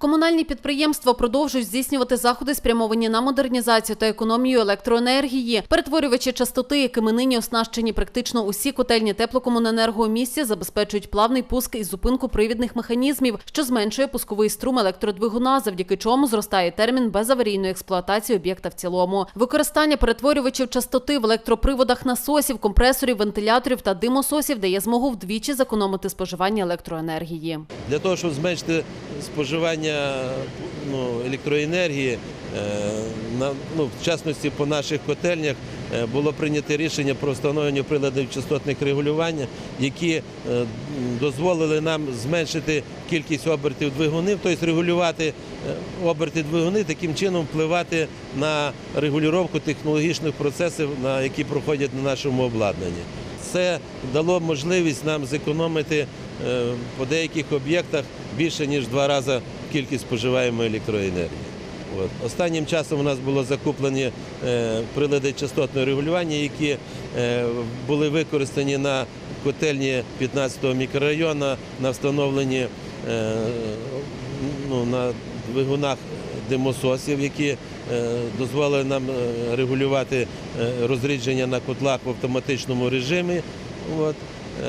Комунальні підприємства продовжують здійснювати заходи, спрямовані на модернізацію та економію електроенергії. Перетворювачі частоти, якими нині оснащені практично усі котельні теплокомуненерго у місті, забезпечують плавний пуск і зупинку привідних механізмів, що зменшує пусковий струм електродвигуна, завдяки чому зростає термін безаварійної експлуатації об'єкта в цілому. Використання перетворювачів частоти в електроприводах насосів, компресорів, вентиляторів та димососів дає змогу вдвічі зекономити споживання електроенергії. Для того, щоб зменшити споживання ну, електроенергії, е, на, ну, в частності по наших котельнях, е, було прийнято рішення про встановлення приладів частотних регулювання, які е, дозволили нам зменшити кількість обертів двигунів, тобто регулювати оберти двигуни, таким чином впливати на регулювання технологічних процесів, які проходять на нашому обладнанні. Це дало можливість нам зекономити по деяких об'єктах більше ніж два рази кількість споживаємої електроенергії. От. Останнім часом у нас було закуплені е, прилади частотного регулювання, які е, були використані на котельні 15-го мікрорайону, на встановленні е, ну, на двигунах димососів, які е, дозволили нам е, регулювати е, розрідження на котлах в автоматичному режимі от,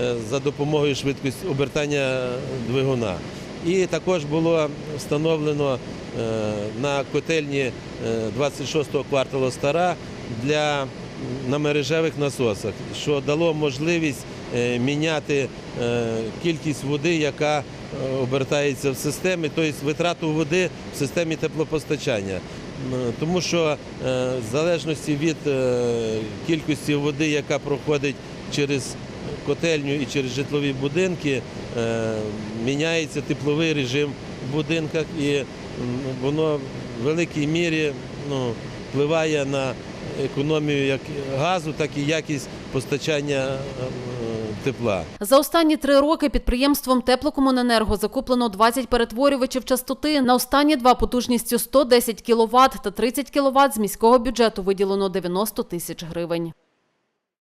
е, за допомогою швидкості обертання двигуна. І також було встановлено е, на котельні е, 26-го кварталу стара для на мережевих насосах, що дало можливість е, міняти е, кількість води, яка е, обертається в системі, тобто витрату води в системі теплопостачання. Тому що е, в залежності від е, кількості води, яка проходить через котельню і через житлові будинки, е, міняється тепловий режим в будинках, і воно в великій мірі ну, впливає на економію як газу, так і якість постачання е, тепла. За останні три роки підприємством Теплокомуненерго закуплено 20 перетворювачів частоти. На останні два потужністю 110 кВт та 30 кВт з міського бюджету виділено 90 тисяч гривень.